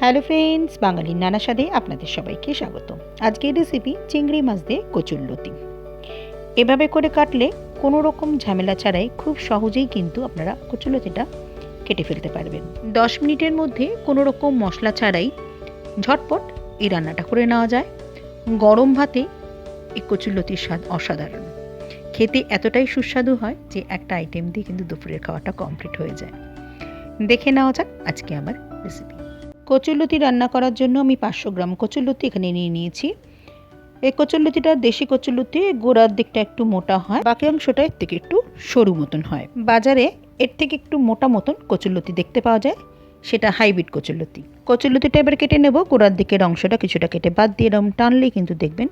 Hello friends, বাঙালির নানা স্বাদে আপনাদের সবাইকে স্বাগত। আজকের রেসিপি চিংড়ি মাছ দিয়ে কচুরলতি এভাবে করে কাটলে কোনো রকম ঝামেলা ছাড়াই খুব সহজেই কিন্তু আপনারা কচুরলতিটা কেটে ফেলতে পারবেন। দশ মিনিটের মধ্যে কোনো রকম মশলা ছাড়াই ঝটপট এই রান্নাটা করে নেওয়া যায়। গরম ভাতে এই কচুরলতির স্বাদ অসাধারণ। খেতে এতটাই সুস্বাদু হয় যে একটা আইটেম দিয়ে কিন্তু দুপুরের খাওয়াটা কমপ্লিট হয়ে যায়। দেখে নেওয়া যাক আজকে আমার রেসিপি কচুরলতি রান্না করার জন্য আমি পাঁচশো গ্রাম কচুরলতি এখানে নিয়ে নিয়েছি। এই কচুরলতিটা দেশি কচুরলতি, গোড়ার দিকটা একটু মোটা হয়, বাকি অংশটা এর থেকে একটু সরু মতন হয়। বাজারে এর থেকে একটু মোটা মতন কচুরলতি দেখতে পাওয়া যায়, সেটা হাইব্রিড কচুরলতি। কচুরলতিটা এবার কেটে নেব, গোড়ার দিকের অংশটা কিছুটা কেটে বাদ দিয়ে এরকম টানলেই কিন্তু দেখবেন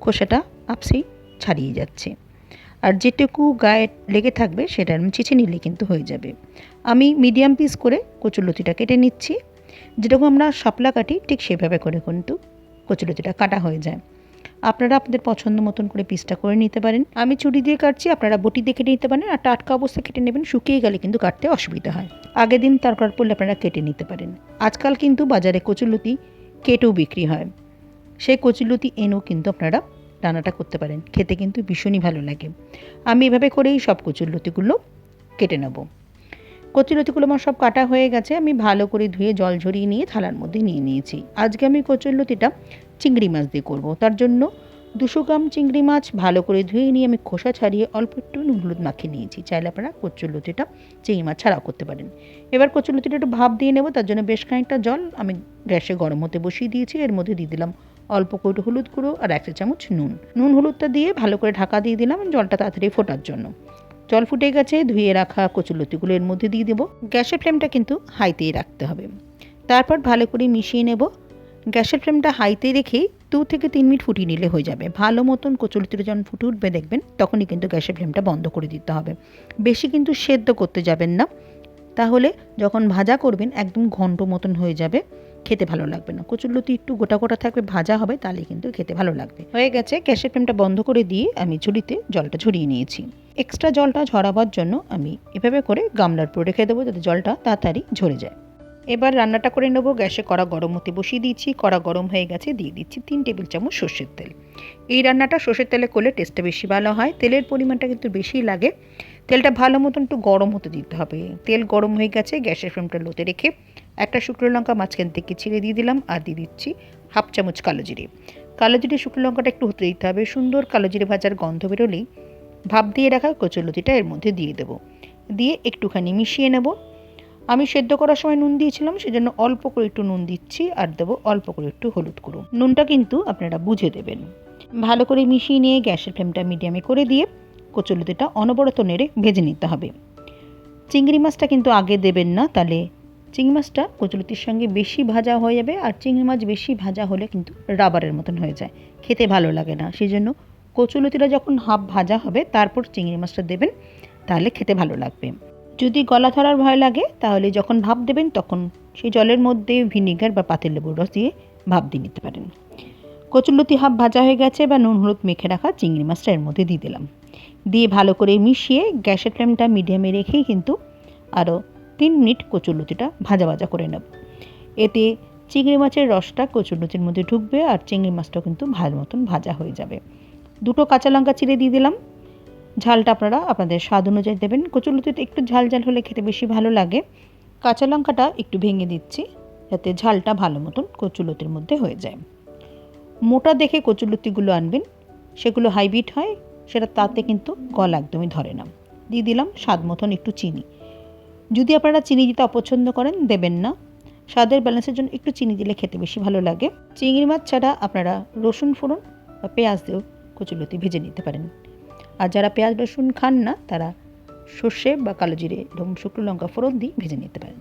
খোসাটা আপসেই ছাড়িয়ে যাচ্ছে। আর যেটুকু গায়ে লেগে থাকবে সেটা আমি চিচে নিলে কিন্তু হয়ে যাবে। আমি মিডিয়াম পিস করে কচুরলতিটা কেটে নিচ্ছি। যেরকম আমরা শাপলা কাটি, ঠিক সেভাবে করে কিন্তু কচুরতিটা কাটা হয়ে যায়। আপনারা আপনাদের পছন্দ মতন করে পিসটা করে নিতে পারেন। আমি ছুরি দিয়ে কাটছি, আপনারা বটি দিয়ে কেটে নিতে পারেন। আর টাটকা অবস্থা কেটে নেবেন, শুকিয়ে গেলে কিন্তু কাটতে অসুবিধা হয়। আগের দিন তরকার পড়লে আপনারা কেটে নিতে পারেন। আজকাল কিন্তু বাজারে কচুরলতি কেটেও বিক্রি হয়। সেই কচুরলতি এনেও কিন্তু আপনারা রান্নাটা করতে পারেন। খেতে কিন্তু ভীষণই ভালো লাগে। আমি এভাবে করেই সব কচুরলতিগুলো কেটে নেব। কচুরলতিগুলো আমার সব কাটা হয়ে গেছে, আমি ভালো করে ধুয়ে জল ঝরিয়ে নিয়ে থালার মধ্যে নিয়ে নিয়েছি। আজকে আমি কচুরলতিটা চিংড়ি মাছ দিয়ে করব। তার জন্য দুশো গ্রাম চিংড়ি মাছ ভালো করে ধুয়ে নিয়ে আমি খোসা ছাড়িয়ে অল্প একটু নুন হলুদ মাখিয়ে নিয়েছি। চাইলে আপনারা কচুরলতিটা চিংড়ি মাছ ছাড়াও করতে পারেন। এবার কচুরলতিটা একটু ভাপ দিয়ে নেব, তার জন্য বেশ খানিকটা জল আমি গ্যাসে গরম হতে বসিয়ে দিয়েছি। এর মধ্যে দিয়ে দিলাম অল্প করে হলুদ গুঁড়ো আর এক চামচ নুন। নুন হলুদটা দিয়ে ভালো করে ঢাকা দিয়ে দিলাম, জলটা তাড়াতাড়ি ফোটার জন্য। জল ফুটে গেছে, ধুয়ে রাখা কচুলতিগুলো এর মধ্যে দিয়ে দেবো। গ্যাসের ফ্লেমটা কিন্তু হাইতেই রাখতে হবে। তারপর ভালো করে মিশিয়ে নেব। গ্যাসের ফ্লেমটা হাইতে রেখেই দু থেকে তিন মিনিট ফুটিয়ে নিলে হয়ে যাবে। ভালো মতন কচুলতিটা যখন ফুটে উঠবে দেখবেন তখনই কিন্তু গ্যাসের ফ্লেমটা বন্ধ করে দিতে হবে। বেশি কিন্তু সেদ্ধ করতে যাবেন না। তাহলে যখন ভাজা করবেন, একদম ঘন্ট মতন হয়ে যাবে। খেতে ভালো লাগবে না। কচুরলতি একটু গোটা গোটা থাকবে, ভাজা হবে, তাহলে কিন্তু খেতে ভালো লাগবে। হয়ে গেছে, গ্যাসের ফ্লেমটা বন্ধ করে দিয়ে আমি ঝুড়িতে জলটা ঝরিয়ে নিয়েছি। এক্সট্রা জলটা ঝরাবার জন্য আমি এভাবে করে গামলার উপর রেখে দেবো যাতে জলটা তাড়াতাড়ি ঝরে যায়। এবার রান্নাটা করে নেব, গ্যাসে কড়া গরম হতে বসিয়ে দিয়েছি, কড়া গরম হয়ে গেছে, দিয়ে দিচ্ছি তিন টেবিল চামচ সর্ষের তেল। এই রান্নাটা সর্ষের তেলে করলে টেস্টটা বেশি ভালো হয়, তেলের পরিমাণটা কিন্তু বেশি লাগে। তেলটা ভালো মতন একটু গরম হতে দিতে হবে। তেল গরম হয়ে গেছে, গ্যাসের ফ্লেমটা লোতে রেখে একটা শুকনো লঙ্কা মাঝখান থেকে ছিঁড়ে দিয়ে দিলাম আর দিয়ে দিচ্ছি হাফ চামচ কালো জিরে। কালো জিরে, শুকনো লঙ্কাটা একটু হতে দিতে হবে। সুন্দর কালো জিরে ভাজার গন্ধ বেরোলেই ভাপ দিয়ে রাখা কচুলতিটা এর মধ্যে দিয়ে দেব। দিয়ে একটুখানি মিশিয়ে নেব। আমি সেদ্ধ করার সময় নুন দিয়েছিলাম, সেজন্য অল্প করে একটু নুন দিচ্ছি আর দেবো অল্প করে একটু হলুদ গুঁড়ো। নুনটা কিন্তু আপনারা বুঝে দেবেন। ভালো করে মিশিয়ে নিয়ে গ্যাসের ফ্লেমটা মিডিয়ামে করে দিয়ে কচুলতিটা অনবরত নেড়ে ভেজে নিতে হবে। চিংড়ি মাছটা কিন্তু আগে দেবেন না, তাহলে চিংড়ি মাছটা কচুলতির সঙ্গে বেশি ভাজা হয়ে যাবে আর চিংড়ি মাছ বেশি ভাজা হলে কিন্তু রাবারের মতন হয়ে যায়। খেতে ভালো লাগে না। সেই জন্য কচুলতিটা যখন হাফ ভাজা হবে, তারপর চিংড়ি মাছটা দেবেন, তাহলে খেতে ভালো লাগবে। যদি গলা ধরার ভয় লাগে, তাহলে যখন ভাপ দেবেন, তখন সেই জলের মধ্যে ভিনিগার বা পাতিল লেবুর রস দিয়ে ভাপ দিয়ে নিতে পারেন। কচুলতি হাফ ভাজা হয়ে গেছে বা নুন হলুদ মেখে রাখা চিংড়ি মাছটা এর মধ্যে দিয়ে দিলাম। দিয়ে ভালো করে মিশিয়ে গ্যাসের ফ্লেমটা মিডিয়ামে রেখেই কিন্তু আরও তিন মিনিট কচুরলতিটা ভাজা ভাজা করে নেব। এতে চিংড়ি মাছের রসটা কচুরলতির মধ্যে ঢুকবে আর চিংড়ি মাছটাও কিন্তু ভালো মতন ভাজা হয়ে যাবে। দুটো কাঁচা লঙ্কা চিড়ে দিয়ে দিলাম। ঝালটা আপনারা আপনাদের স্বাদ অনুযায়ী দেবেন। কচুরলতিতে একটু ঝাল ঝাল হলে খেতে বেশি ভালো লাগে। কাঁচা লঙ্কাটা একটু ভেঙে দিচ্ছি যাতে ঝালটা ভালো মতন কচুরলতির মধ্যে হয়ে যায়। মোটা দেখে কচুরলতিগুলো আনবেন। সেগুলো হাইব্রিড হয়, সেটা তাতে কিন্তু গল একদমই ধরে না। দিয়ে দিলাম স্বাদ মতন একটু চিনি। যদি আপনারা চিনি দিতে অপছন্দ করেন, দেবেন না। স্বাদের ব্যালেন্সের জন্য একটু চিনি দিলে খেতে বেশি ভালো লাগে। চিংড়ি মাছ ছাড়া আপনারা রসুন ফোড়ন বা পেঁয়াজ দিয়েও কচুলতি ভেজে নিতে পারেন। আর যারা পেঁয়াজ, রসুন খান না, তারা সর্ষে বা কালো জিরে, এবং শুকনো লঙ্কা ফোড়ন দিয়ে ভেজে নিতে পারেন।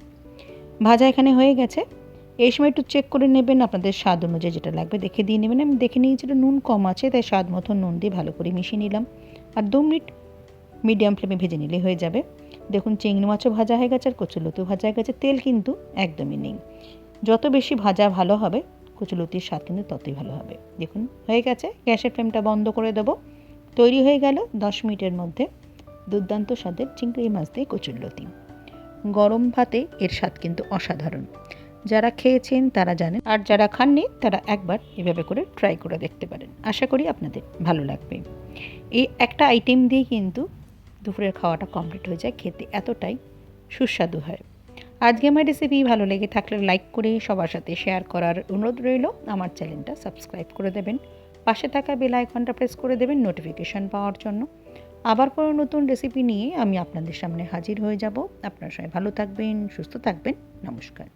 ভাজা এখানে হয়ে গেছে। এই সময় একটু চেক করে নেবেন আপনাদের স্বাদ অনুযায়ী যেটা লাগবে, দেখে দিয়ে নেবেন। আমি দেখে নিয়েছি নুন কম আছে, তাই স্বাদ মতো নুন দিয়ে ভালো করে মিশিয়ে নিলাম। আর দু মিনিট মিডিয়াম ফ্লেমে ভেজে নিলে হয়ে যাবে। দেখুন, চিংড়ি মাছও ভাজা হয়ে গেছে আর কচুলতিও ভাজা হয়ে গেছে। তেল কিন্তু একদমই নেই। যত বেশি ভাজা ভালো হবে কচুলতির স্বাদ কিন্তু ততই ভালো হবে। দেখুন, হয়ে গেছে। গ্যাসের ফ্লেমটা বন্ধ করে দেবো। তৈরি হয়ে গেল দশ মিনিটের মধ্যে দুর্দান্ত স্বাদের চিংড়ি মাছ দিয়ে কচুরলতি গরম ভাতে এর স্বাদ কিন্তু অসাধারণ। যারা খেয়েছেন তারা জানেন, আর যারা খাননি তারা একবার এভাবে করে ট্রাই করে দেখতে পারেন। আশা করি আপনাদের ভালো লাগবে। এই একটা আইটেম দিয়ে কিন্তু দুপুরের খাওয়াটা কমপ্লিট হয়ে যায়, খেতে এতটাই সুস্বাদু হয়। আজকে আমার রেসিপি ভালো লেগে থাকলে লাইক করে সবার সাথে শেয়ার করার অনুরোধ রইল। আমার চ্যানেলটা সাবস্ক্রাইব করে দেবেন। পাশে থাকা বেল আইকনটা প্রেস করে দেবেন নোটিফিকেশন পাওয়ার জন্য। আবার কোনো নতুন রেসিপি নিয়ে আমি আপনাদের সামনে হাজির হয়ে যাব। আপনার সবাই ভালো থাকবেন, সুস্থ থাকবেন। নমস্কার।